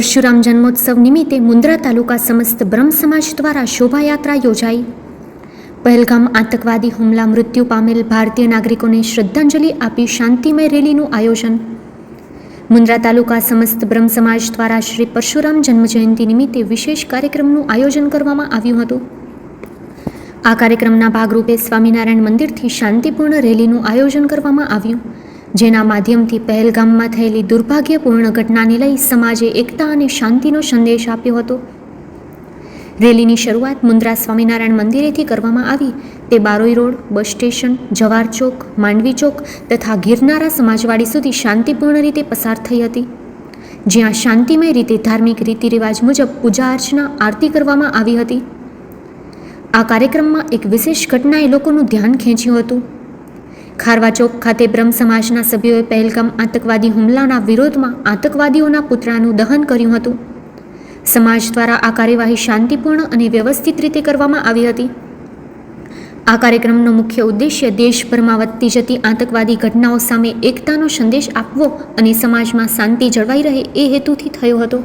પરશુરામ જન્મોત્સવ નિમિત્તે મુન્દ્રા તાલુકા સમસ્ત બ્રહ્મ સમાજ દ્વારા શોભાયાત્રા યોજાઈ. પહેલગામ આતંકવાદી હુમલા મૃત્યુ પામેલ ભારતીય નાગરિકોને શ્રદ્ધાંજલિ આપી શાંતિમય રેલીનું આયોજન. મુન્દ્રા તાલુકા સમસ્ત બ્રહ્મ સમાજ દ્વારા શ્રી પરશુરામ જન્મજયંતિ નિમિત્તે વિશેષ કાર્યક્રમનું આયોજન કરવામાં આવ્યું હતું. આ કાર્યક્રમના ભાગરૂપે સ્વામિનારાયણ મંદિરથી શાંતિપૂર્ણ રેલીનું આયોજન કરવામાં આવ્યું. જેના માધ્યમથી પહેલગામમાં થયેલી દુર્ભાગ્યપૂર્ણ ઘટનાને લઈ સમાજે એકતા અને શાંતિનો સંદેશ આપ્યો હતો. રેલીની શરૂઆત મુન્દ્રા સ્વામિનારાયણ મંદિરેથી કરવામાં આવી. તે Baroi road, bus station, Jawar ચોક, માંડવી ચોક તથા ગિરનારા સમાજવાડી સુધી શાંતિપૂર્ણ રીતે પસાર થઈ હતી. જ્યાં શાંતિમય રીતે ધાર્મિક રીતિરિવાજ મુજબ પૂજા અર્ચના, આરતી કરવામાં આવી હતી. આ કાર્યક્રમમાં એક વિશેષ ઘટનાએ લોકોનું ધ્યાન ખેંચ્યું હતું. ખારવા ચોક ખાતે બ્રહ્મ સમાજના સભ્યોએ પહેલગામ આતંકવાદી હુમલાના વિરોધમાં આતંકવાદીઓના પુતળાનું દહન કર્યું હતું. સમાજ દ્વારા આ કાર્યવાહી શાંતિપૂર્ણ અને વ્યવસ્થિત રીતે કરવામાં આવી હતી. આ કાર્યક્રમનો મુખ્ય ઉદ્દેશ્ય દેશભરમાં વધતી જતી આતંકવાદી ઘટનાઓ સામે એકતાનો સંદેશ આપવો અને સમાજમાં શાંતિ જળવાઈ રહે એ હેતુથી થયો હતો.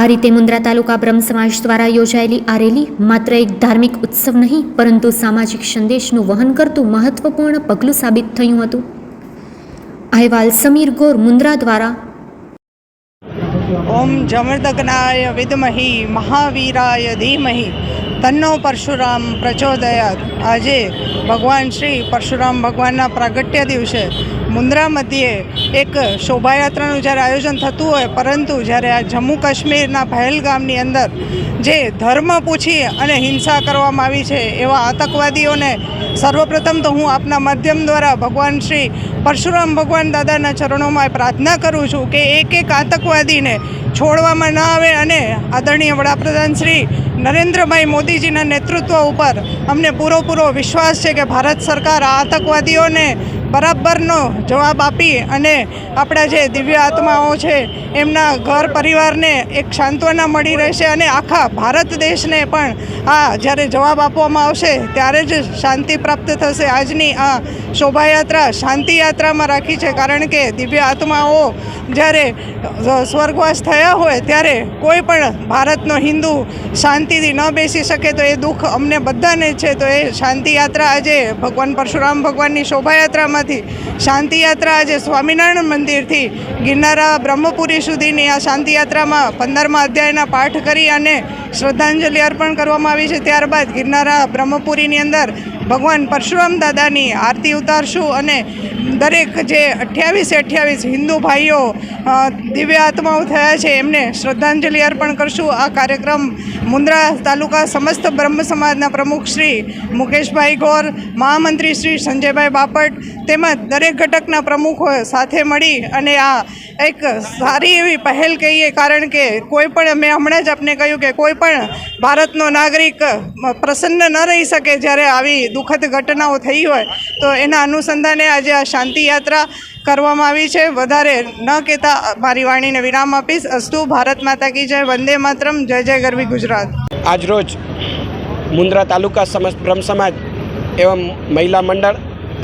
આ રીતે મુન્દ્રા તાલુકા બ્રહ્મ સમાજ દ્વારા યોજાયેલી આ રેલી માત્ર એક ધાર્મિક ઉત્સવ નહીં, પરંતુ સામાજિક સંદેશનું વહન કરતું મહત્વપૂર્ણ પગલું સાબિત થયું હતું. અહેવાલ સમીર ગોર, મુન્દ્રા દ્વારા. ઓમ જમર્દગનાય વિદમહી, મહાવીરાય ધીમહી. તન્નો પરશુરામ પ્રચોદયાત. આજે ભગવાન શ્રી પરશુરામ ભગવાનના પ્રાગટ્ય દિવસે મુન્દ્રા મધ્યે એક શોભાયાત્રાનું જ્યારે આયોજન થતું હોય, પરંતુ જ્યારે આ જમ્મુ કાશ્મીરના પહેલગામની અંદર જે ધર્મ પૂછી અને હિંસા કરવામાં આવી છે, એવા આતંકવાદીઓને સર્વપ્રથમ તો હું આપના માધ્યમ દ્વારા ભગવાન શ્રી પરશુરામ ભગવાન દાદાના ચરણોમાં પ્રાર્થના કરું છું કે એક એક આતંકવાદીને છોડવામાં ન આવે અને આદરણીય વડાપ્રધાન શ્રી નરેન્દ્રભાઈ મોદીજીના નેતૃત્વ ઉપર અમને પૂરો વિશ્વાસ છે કે ભારત સરકાર આ આતંકવાદીઓને બરાબરનો જવાબ આપી અને આપણા જે દિવ્ય આત્માઓ છે, એમના ઘર પરિવારને એક સાંત્વના મળી રહેશે અને આખા ભારત દેશને પણ આ જ્યારે જવાબ આપવામાં આવશે, ત્યારે જ શાંતિ પ્રાપ્ત થશે. આજની આ શોભાયાત્રા શાંતિ યાત્રામાં રાખી છે, કારણ કે દિવ્ય આત્માઓ જ્યારે સ્વર્ગવાસ થયા હોય, ત્યારે કોઈ પણ ભારતનો હિન્દુ શાંતિથી ન બેસી શકે તો એ દુઃખ અમને બધાને છે, તો એ શાંતિ યાત્રા આજે ભગવાન પરશુરામ ભગવાનની શોભાયાત્રામાંથી શાંતિ યાત્રા આજે સ્વામિનારાયણ મંદિરથી ગિરનારા બ્રહ્મપુરી સુધીની આ શાંતિ યાત્રામાં પંદરમા અધ્યાયના પાઠ કરી અને શ્રદ્ધાંજલિ અર્પણ કરવામાં આવી છે. ત્યારબાદ ગિરનારા બ્રહ્મપુરીની અંદર ભગવાન પરશુરામ દાદાની આરતી ઉતારશું અને દરેક જે અઠ્યાવીસે અઠ્યાવીસ હિન્દુ ભાઈઓ દિવ્ય આત્માઓ થયા છે, એમને શ્રદ્ધાંજલિ અર્પણ કરશું. આ કાર્યક્રમ મુન્દ્રા તાલુકા સમસ્ત બ્રહ્મ સમાજના પ્રમુખ શ્રી મુકેશભાઈ ગોર, મહામંત્રી શ્રી સંજયભાઈ બાપટ તેમજ દરેક ઘટકના પ્રમુખો સાથે મળી અને આ એક સારી એવી પહેલ કહીએ કારણ કે કોઈ પણ મેં હમણાં જ આપને કહ્યું કે કોઈ પણ ભારતનો નાગરિક પ્રસન્ન ન રહી શકે જ્યારે આવી દુઃખદ ઘટનાઓ થઈ હોય તો એના અનુસંધાને આજે આ શાંતિ યાત્રા કરવામાં આવી છે. વધારે ન કહેતા મારી વાણીને વિરામ આપીશ. અસ્તુ, ભારત માતા કી જય. વંદે માતરમ. જય જય ગરવી ગુજરાત. આજરોજ મુન્દ્રા તાલુકા સમસ્ત બ્રહ્મ સમાજ એવમ મહિલા મંડળ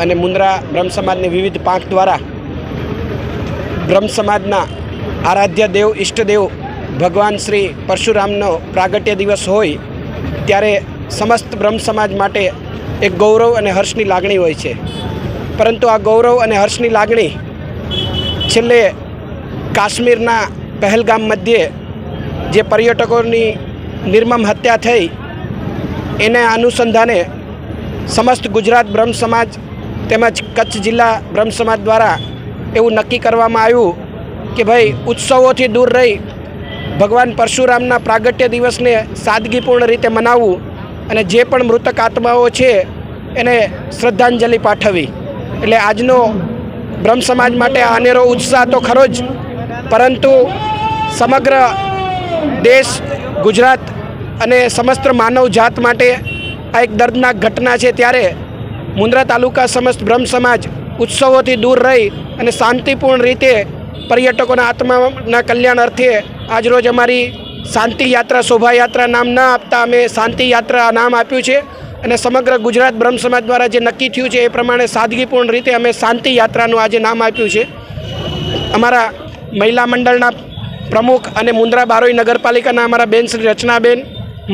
અને મુન્દ્રા બ્રહ્મ સમાજની વિવિધ પાંખ દ્વારા બ્રહ્મ સમાજના આરાધ્ય દેવ ઈષ્ટદેવ ભગવાન શ્રી પરશુરામનો પ્રાગટ્ય દિવસ હોય ત્યારે સમસ્ત બ્રહ્મ સમાજ માટે એક ગૌરવ અને હર્ષની લાગણી હોય છે. પરંતુ આ ગૌરવ અને હર્ષની લાગણી છેલ્લે કાશ્મીરના પહેલગામ મધ્યે જે પર્યટકોની નિર્મમ હત્યા થઈ, એને અનુસંધાને સમસ્ત ગુજરાત બ્રહ્મ સમાજ તેમજ કચ્છ જિલ્લા બ્રહ્મ સમાજ દ્વારા એવું નક્કી કરવામાં આવ્યું કે ભાઈ, ઉત્સવોથી દૂર રહી, ભગવાન પરશુરામના પ્રાગટ્ય દિવસને સાદગીપૂર્ણ રીતે મનાવવું અને જે પણ મૃતક આત્માઓ છે, એને શ્રદ્ધાંજલિ પાઠવવી એટલે આજનો બ્રહ્મ સમાજ માટે આ અનેરો ઉત્સાહ તો ખરો જ, પરંતુ સમગ્ર દેશ, ગુજરાત અને સમસ્ત માનવ જાત માટે આ એક દર્દનાક ઘટના છે. ત્યારે મુન્દ્રા તાલુકા સમસ્ત બ્રહ્મ સમાજ ઉત્સવોથી દૂર રહી અને શાંતિપૂર્ણ રીતે પર્યટકોના આત્માના કલ્યાણ અર્થે આજરોજ અમારી શાંતિ યાત્રા, શોભાયાત્રા નામ ન આપતા અમે શાંતિ યાત્રા નામ આપ્યું છે. અને સમગ્ર ગુજરાત બ્રહ્મ સમાજ દ્વારા જે નક્કી થયું છે એ પ્રમાણે સાદગીપૂર્ણ રીતે અમે શાંતિ યાત્રાનું આજે નામ આપ્યું છે. અમારા મહિલા મંડળના પ્રમુખ અને મુન્દ્રા બારોઈ નગરપાલિકાના અમારા બેન શ્રી રચનાબેન,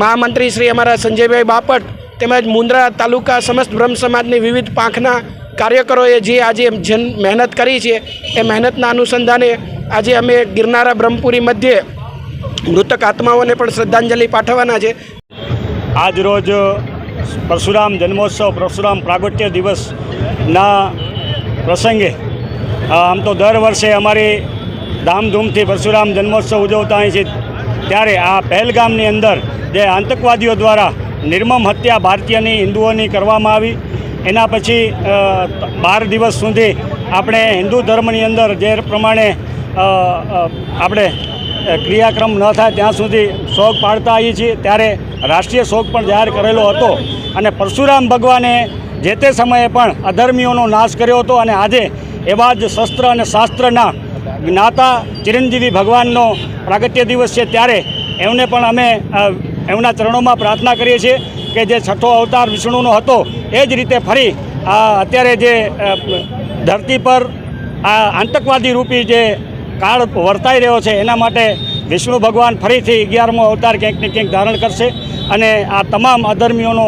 મહામંત્રી શ્રી અમારા સંજયભાઈ બાપટ તેમજ મુન્દ્રા તાલુકા સમસ્ત બ્રહ્મ સમાજની વિવિધ પાંખના કાર્યકરોએ જે આજે જન મહેનત કરી છે, એ મહેનતના અનુસંધાને આજે અમે ગિરનારા બ્રહ્મપુરી મધ્યે મૃતક આત્માઓને પણ શ્રદ્ધાંજલિ પાઠવવાના છે. આજ રોજ પરશુરામ જન્મોત્સવ, પરશુરામ પ્રાગટ્ય દિવસના પ્રસંગે આમ તો દર વર્ષે અમારી ધામધૂમથી પરશુરામ જન્મોત્સવ ઉજવતા અહીં છે. ત્યારે આ પહેલગામની અંદર જે આતંકવાદીઓ દ્વારા નિર્મમ હત્યા ભારતીયની, હિન્દુઓની કરવામાં આવી, એના પછી બાર દિવસ સુધી આપણે હિન્દુ ધર્મની અંદર જે પ્રમાણે આપણે ક્રિયાક્રમ ન થાય ત્યાં સુધી શોક પાડતા આવીએ છીએ. ત્યારે રાષ્ટ્રીય શોક પણ જાહેર કરેલો હતો અને પરશુરામ ભગવાને જે તે સમયે પણ અધર્મીઓનો નાશ કર્યો હતો અને આજે એવા જ શસ્ત્ર અને શાસ્ત્રના જ્ઞાતા ચિરંજીવી ભગવાનનો પ્રાગટ્ય દિવસ છે ત્યારે એમને પણ અમે એમના ચરણોમાં પ્રાર્થના કરીએ છીએ કે જે છઠ્ઠો અવતાર વિષ્ણુનો હતો એ જ રીતે ફરી અત્યારે જે ધરતી પર આ આતંકવાદી રૂપી જે કાળ વર્તાઈ રહ્યો છે. એના માટે વિષ્ણુ ભગવાન ફરીથી અગિયારમો અવતાર ક્યાંક ને ક્યાંક ધારણ કરશે અને આ તમામ અધર્મીઓનો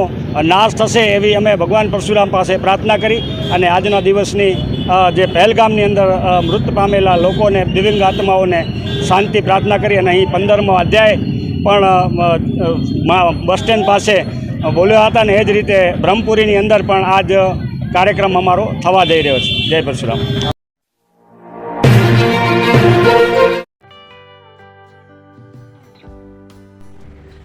નાશ થશે એવી અમે ભગવાન પરશુરામ પાસે પ્રાર્થના કરી અને આજના દિવસની જે પહેલગામની અંદર મૃત પામેલા લોકોને, દિવ્યંગ આત્માઓને શાંતિ પ્રાર્થના કરી અને અહીં પંદરમો અધ્યાય પણ બસ સ્ટેન્ડ પાસે બોલ્યા હતા ને એ જ રીતે બ્રહ્મપુરીની અંદર પણ આજ કાર્યક્રમ અમારો થવા જઈ રહ્યો છે. જય પરશુરામ.